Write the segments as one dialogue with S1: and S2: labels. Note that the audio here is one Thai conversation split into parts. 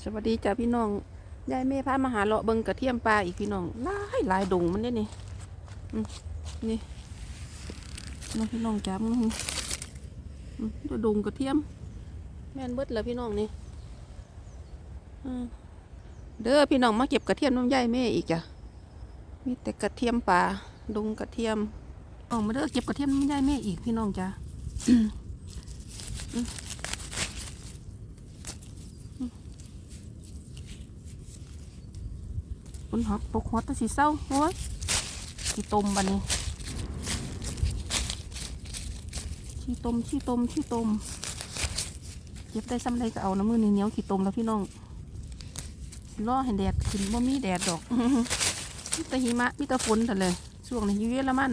S1: สวัสดีจ้าพี่น้อง ยายเม่พามาหาเลาะเบิงกระเทียมปลาอีกพี่น้องหลายหลายดงมันเนี่ยนี่นี่น้องพี่น้องจ้ามึงตัวดงกระเทียม แม่นเบิดแล้วพี่น้องนี่เด้อพี่น้องมาเก็บกระเทียมน้ำยายแม่อีกจ้ะมีแต่กระเทียมปลาดงกระเทียมออกมาเด้อเก็บกระเทียมน้ำยายแม่อีกพี่น้องจ้า คุณหอปกหัวแตะสีเศร้าโอ้ยขี้ตมบันนี้ขี้ตมขี้ตมขี้ตมเก็บได้ซ้ำใดก็เอาน้ำมือนี่เหนียวขี้ตมแล้วพี่น้องล่อให้แดดขึ้นบ่มีแดดดอกมีแต่หิมะมีแต่ฝนแต่เลยช่วงนี้อยู่เยอรมัน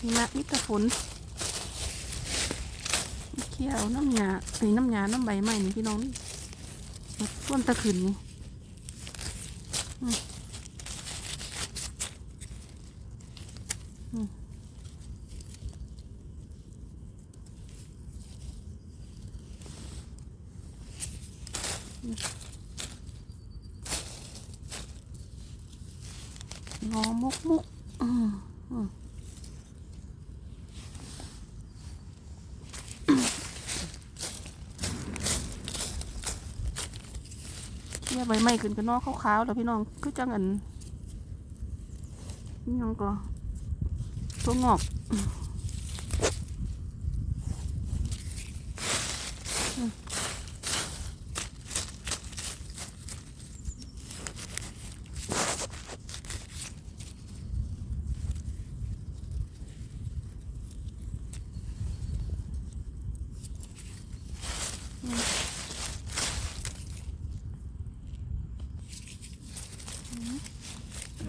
S1: หิมะมีแต่ฝน เคี่ยวน้ำยาไอ้น้ำยาน้ำใบไม้นี่พี่น้องนี่ต้นตะขืนนี่อืมอืมอืมงอมุกมุกอืมอืม เนี่ย ใบไม้ขึ้นกันนอกขาวๆแล้วพี่น้องคือจังอันนี่ยังก็ตัวงอกอืม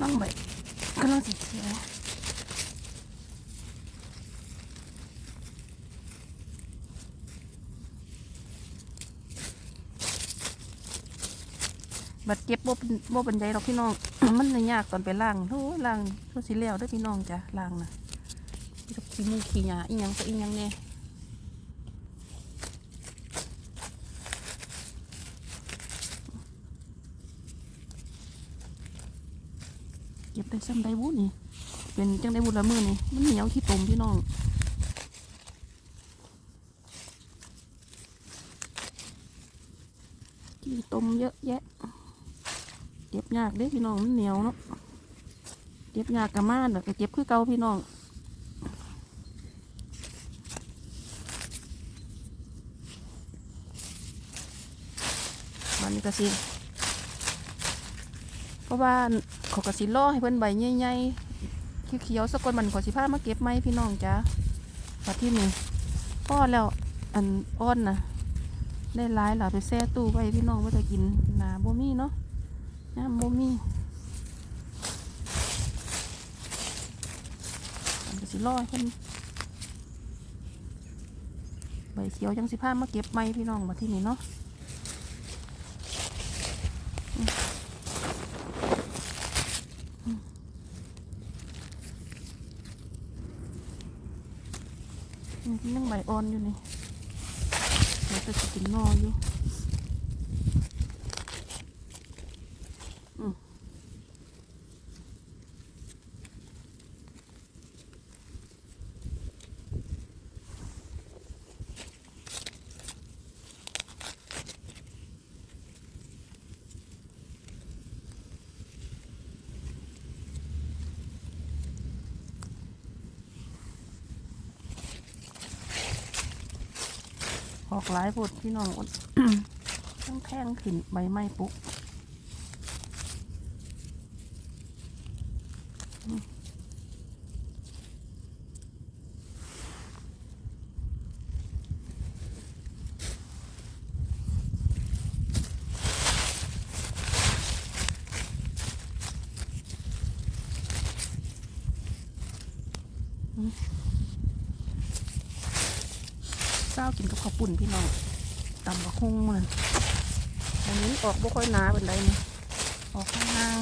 S1: ต้องใบกำลังสีเขียว บัดเจ็บบ่เป็นบ่เป็นใจหรอกพี่น้อง มันเลยยากตอนไปล่างโอ้ยล่างก็สิแล้วด้วยพี่น้องจ้ะล่างนะมีแต่ขี้มูขี้หยาอีหยังก็อีหยังแน่เก็บได้ซ้ำได้บุนี่ เป็นจังได้บุละมือนี่ มันเหนียวที่ตมพี่น้องที่ตมเยอะแยะ เจ็บยากเด้พี่น้องมันเหนียวเนาะเจ็บยากกระมาด้อก็เจ็บคือเก่าพี่น้องมันก็สิเพราะว่าขาก็สิล่อให้เพิ่อนใบใหญ่ๆเขียวๆสกอนมันขอสิพามาเก็บไหมพี่น้องจ้าปัดที่นี่ป้อนแล้วอันอ้อนนะได้ร้ายหล่ะไปแช่ตู้ไว้พี่น้องว่าจะกินหนาบ่มีเนาะ น้ำบ่มีมันก็สิล่อให้เพิ่นใบเขียวจังสิพามาเก็บไม้พี่น้องมาที่นี่เนาะ นี่ยังใบอ่อนอยู่นี่เดี๋ยวจะกินนออยู่อืม ออกหลายปดพี่น้องอดต้องแท่งขึ้นใบไม้ปุ๊บอืม เศร้ากินกับข้าวปุ่นพี่น้องตำกระคงมันอันนี้ออกบ่ค่อยหนาเป็นไรเนี่ยออกข้างล่าง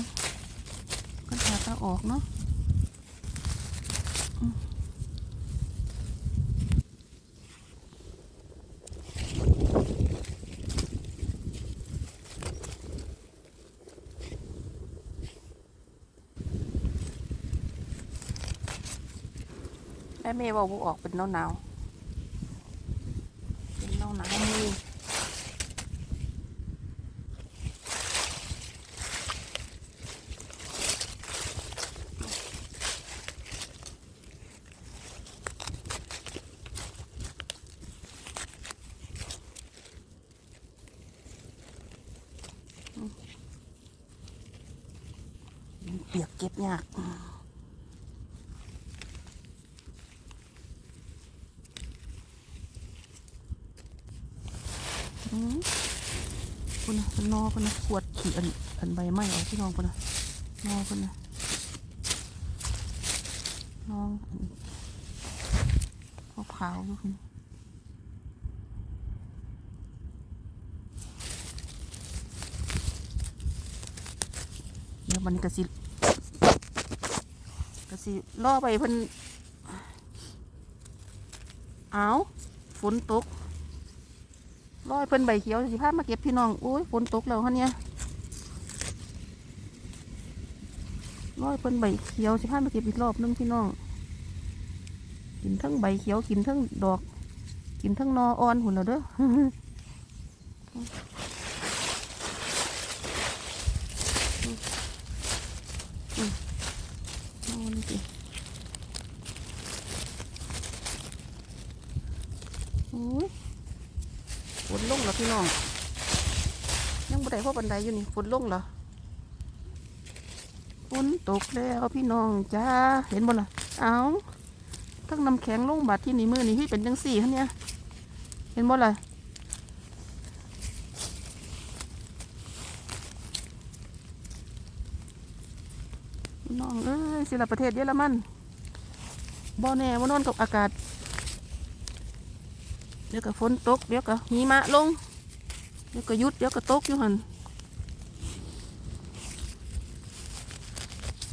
S1: ก็แทบจะออกเนาะแม่เมย์บอกว่าออกเป็นหนาวๆ คนนะนอคนนะขวดขี่อันอันใบไม้ออกที่น้องคนนะนอคนนะน้องขาวขาวอยู่คนเดี๋ยวมันกระสิกระสิล่อไปเพิ่นเอาฝนตก ร้อยเพิ่นใบเขียวสิพามาเก็บพี่น้องอุ้ยฝนตกแล้วฮะเนี่ยร้อยเพิ่นใบเขียวสิพามาเก็บอีกรอบนึงพี่น้อง กินทั้งใบเขียวกินทั้งดอก กินทั้งนออ่อนหุ่นแล้วเด้อ เอานี่สิโอ้ย ฝนลงแล้วพี่น้อง ยังบ่ ได้เพราะไดอยู่นี่ฝนลงแล้วฝนตกแล้วพี่น้องจ้าเห็นบ่ล่ะเอาทั้งน้ำแข็งลงบาดที่นี่มือนี่พี่เป็นจังสี่ฮะเนี่ยเห็นบ่ล่ะน้องเอ้ยศิลปประเทศเยอรมันบ่แน่บ่นอนกับอากาศ เดี๋ยวก็ฝนตก เดี๋ยวก็หิมะลง เดี๋ยวก็ยุด เดี๋ยวก็ตกอยู่หัน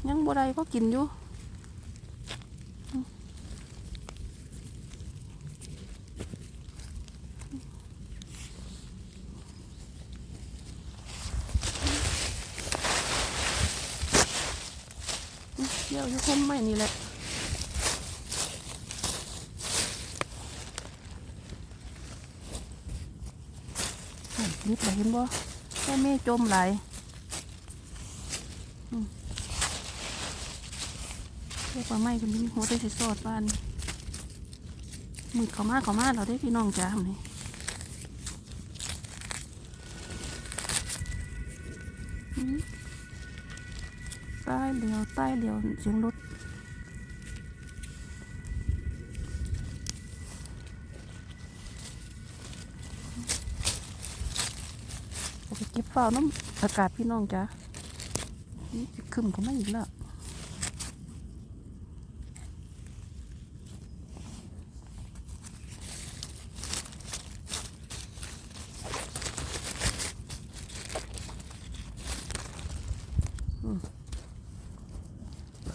S1: ยัง บ่ได้เพราะกินอยู่เดี๋ยวอยู่คมไม่นี่แหละนิดเลยเห็นบ่แม่เมฆจมไหลายอืม เรียกว่าไม่กันนี้หัวได้สิสอดบ้านมือเขามาเขามาเราได้พี่น้องจ้านี่ใต้เหลียวใต้เหลียวเสียงรถเอาไปเก็บเฝ้าน้ำอากาศพี่น้องจ้านี่สิขึ้นก็ไม่อีกแล้ว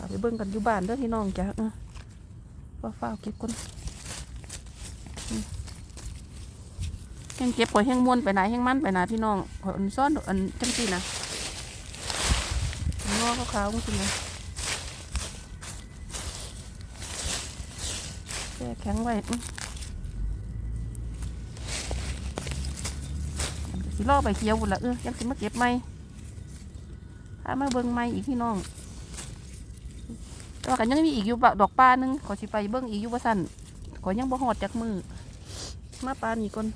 S1: ไปเบิ่งกันอยู่บ้านเด้อพี่น้องจ้ะเออว่าฝ้าเก็บคนอืมแห้งเก็บกว่าแห้งม้วนไปไหนแห้งมันไปไหนพี่น้องขอยอันซ่อนอันจังสีนะงอขาวๆจริงเลยแช่แข็งไว้อื้ออันก็สิล่อไปเขียวบุญละเออยังสิมาเก็บไหม ถ้ามาเบิ่งไหมอีกพี่น้องแต่ว่ากันยังมีอีกอยู่ดอกปลาหนึงขอสิไปเบิ้งอีกอยู่ว่าสั่นขอยังบ่หอดจากมือมาปลานี่ก่อน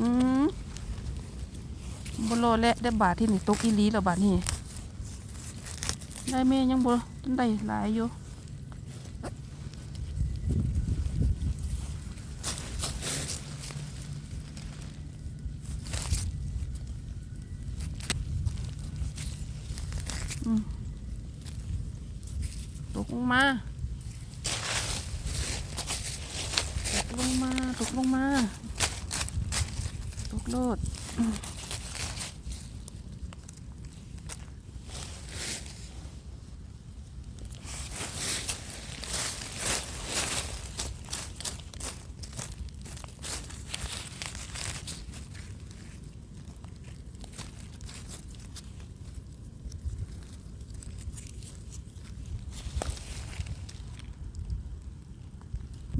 S1: อืมบโลและได้บาทที่นี่ตกอีลีแล้วบาทนี่ได้แม่ยังบ่ทันได้หลายอยู่ ตกลงมา ตกลงมา ตกลงมา ตกโลด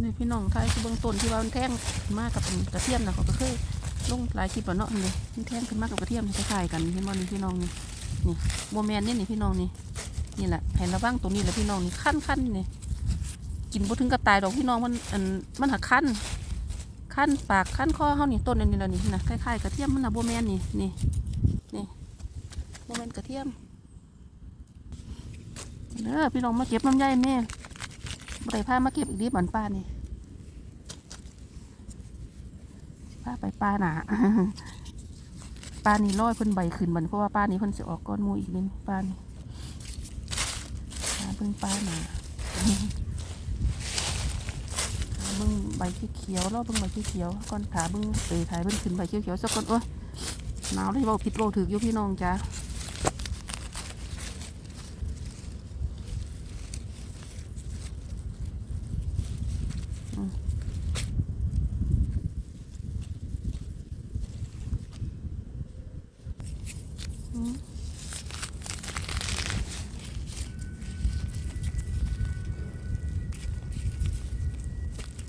S1: นี่พี่น้องไทยคือเบื้องต้นที่ว่ามันแท่งมากกับกระเทียมนะเขาก็เคยลงหลายคลิปแล้วเนาะนี่มันแท่งขึ้นมากกับกระเทียมคล้ายๆกันเห็นบ่นี่พี่น้องนี่นี่โมแมนนี่นี่พี่น้องนี่นี่แหละแผ่นระว่างตรงนี้แหละพี่น้องนี่ขั้นขั้นนี่กินบ่ถึงกับตายดอกพี่น้องมันอันมันหักขั้นขั้นปากขั้นคอเฮานี่ต้นอันนี้แล้วนี่นะคล้ายๆกระเทียมมันนะโบแมนนี่นี่นี่โบแมนกระเทียมเด้อพี่น้องมาเก็บน้ำใยแม่ บ่ได้พามาเก็บอีกดีบันป้านี่พาไปป้าหนาป้านี่ร้อยเพิ่นใบขึ้นบันเพราะว่าป้านี้เพิ่นสิออกก้อนมูอีกเลยป้านี่หาเบิ่งป้าหนาหาเบิ่งใบเขียวๆรอบเบิ่งใบเขียวๆก่อนขาเบิ่งเตยถ่ายเบิ่งขึ้นใบเขียวๆสักก่อนโอ้ยหนาวเลยเบาผิดเบาถืออยู่พี่น้องจ้าอืม โ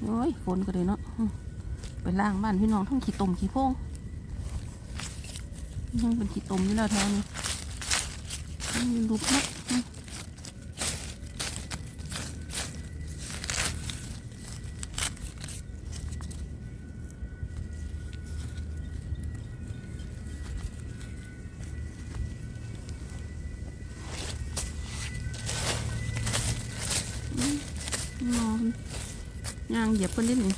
S1: อ้ยฝนก็เลยเนาะไปล่างบ้านพี่น้องทั้งขี้ตมขี้โพงยังเป็นขี้ตมอยู่แล้วแถวนี้มีรูปเนาะ มองยางเหยียบเพิ่นนิดหนึ่ง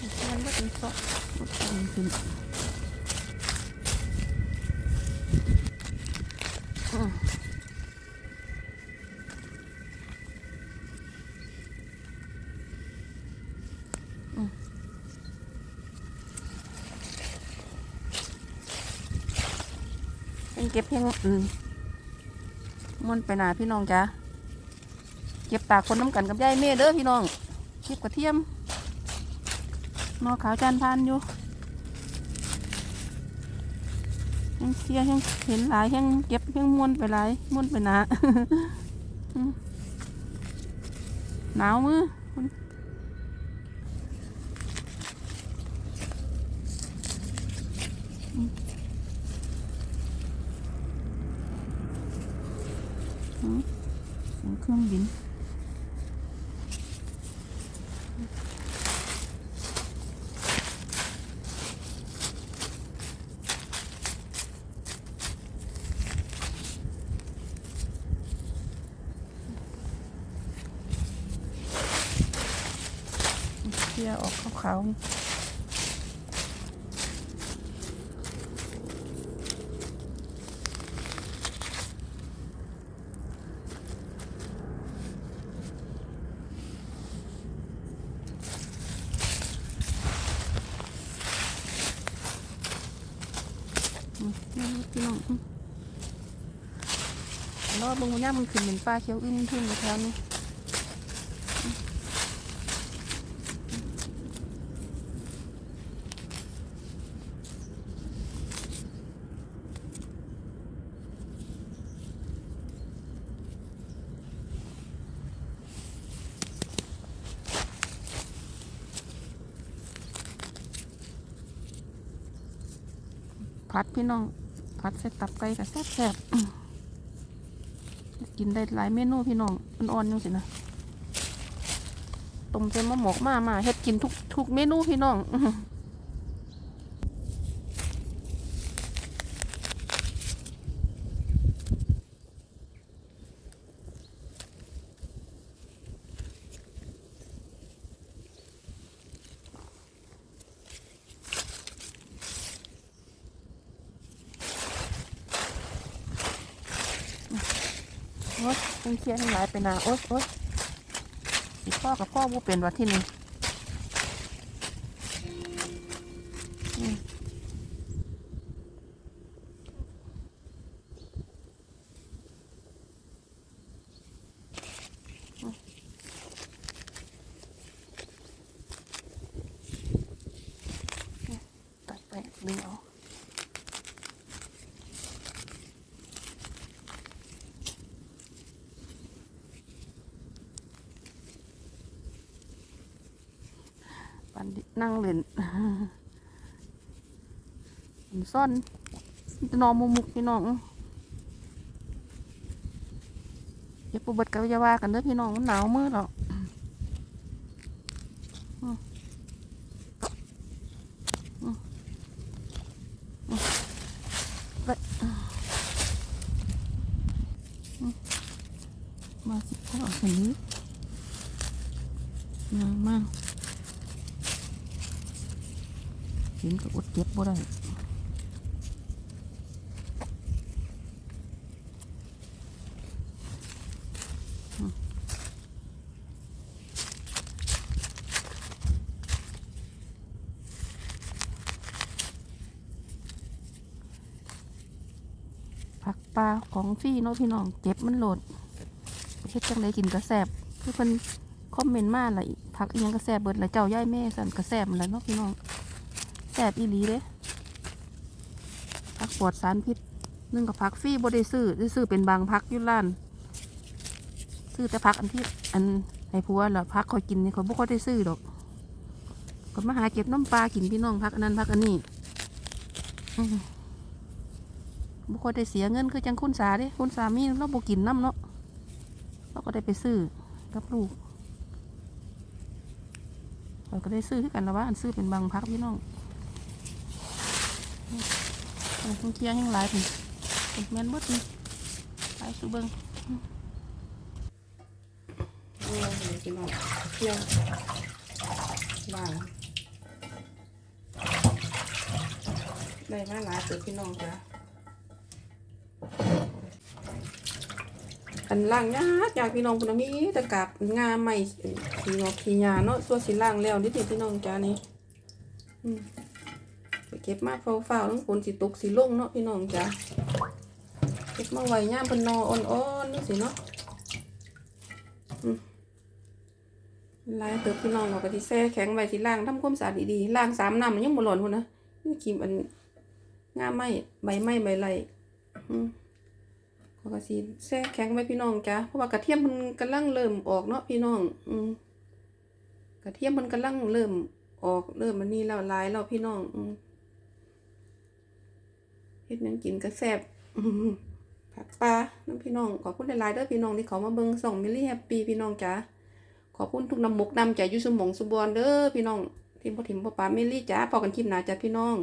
S1: มันก็เป็นซอกมันเป็นขึ้นอืม เป็นเก็บเพียงอืมมันไปหนาพี่น้องจ้ะเก็บตากคนน้ำกันกับยายเม่เด้อพี่น้องเก็บกระเทียมนอขาวจานพานอยู่ยังเสียยังเห็นหลายยังเก็บยังม้วนไปหลายม้วนไปหนาหนาวมือ เสียงเครื่องบินเที่ยออกขาวๆอืมนี่ พี่น้องอืมรอบมึงมันย่ามันขึ้นเป็นปลาเขียวอึ้งทึ่งไปแถวนี้ผัดพี่น้อง ผัดใส่ตับไก่กับแซ่บแซ่บๆกินได้หลายเมนูพี่น้องอ่อนๆยังสินะต้มเต็มมะหมกมามาเฮ็ดกินทุกทุกเมนูพี่น้อง โอ๊ยต้องเคลียร์ทั้งหลายไปนาโอ๊ยโอ๊ยสิพ่อกับพ่อบูเป็นวัดที่นี่มตัดไปานดินั่งเล่นอันซ่อนจะนอนมุมมุกพี่น้องอย่าปูบัดกับยาว่ากันเด้อพี่น้องมันหนาวมือหรอกอืมอืมอืมไปอืมมาสิพ่อคนนี้นางมาก เห็นก็อดเจ็บบ่ได้ผักปลาของฟี่เนาะพี่น้องเจ็บมันโหลดเฮ็ดจังไดกินกระแสบคือเพิ่นคอมเมนต์มาอะผักอีหยังกระแสบเบิดละเจ้าย่ายแม่สั่นกระแสบมันและเนาะพี่น้อง แสบอีหลีเด้ผักปลอดสารพิษนึ่งกับผักฟรี่บ่ได้ซื้อได้ซื้อเป็นบางผักยู่ร้าน ซื้อแต่ผักอันที่อันให้ผัวล่ะผักคอยกินนี่เขาบ่ค่อยได้ซื้อดอกก็มาหาเก็บน้ำปลากินพี่น้องผักอันนั้นผักอันนี้บุคคลได้เสียเงินคือจังคุณสาเด้คุณสามีเราบกินน้ำเนาะเราก็ได้ไปซื้อกับลูกเราก็ได้ซื้อคือกันแล้วว่าอันซื้อเป็นบางพักพี่น้อง อืมต้งเคียร์ยังหลายถึงเป็นแมนบดนี่ไปซื้อเบิ้งอืมเอาเลยพี่น้องเคียร์บ้างได้มาหลายเติบพี่น้องจ้ะอันล่างยากยากพี่น้องคุณมีแตะกาบงาใหม่ขีงอกขีหยาเนาะส่วนสีล่างแล้วนิดเดียวพี่น้องจ้านี่อืม เก็บมาเฝ้าๆต้องฝนสิตกสิลงเนาะพี่น้องจ้าเก็บมาไว้ย่ามเป็นนออ่อนๆนี่สิเนาะลายเติบพี่น้องเอาไปที่แช่แข็งไว้ที่ล่างทำความสะอาดดีๆล่างสามน้ำมันยังบ่หล่นคนนะนี่กิมอันง่าไม้ใบไม้ใบไรอืมเขาก็สิแช่แข็งไว้พี่น้องจ้ะเพราะว่ากระเทียมมันกำลังเริ่มออกเนาะพี่น้อง อืมกระเทียมมันกำลังเริ่มออกเริ่มมันนี่แล้วลายแล้วพี่น้อง อืม เฮ็ดยังกินก็แซ่บผักปลาน้ำพี่น้อง ขอบคุณหลายๆเด้อพี่น้องที่เขามาเบิ่งส่องมิลลี่แฮปปี้พี่น้องจ้ะขอบคุณทุกน้ำมุกน้ำใจอยู่สมองสุบวนเด้อพี่น้องทีมพ่อทิมพ่อปลามิลลี่จ้าพอกันคลิปหน้าจ้ะพี่น้อง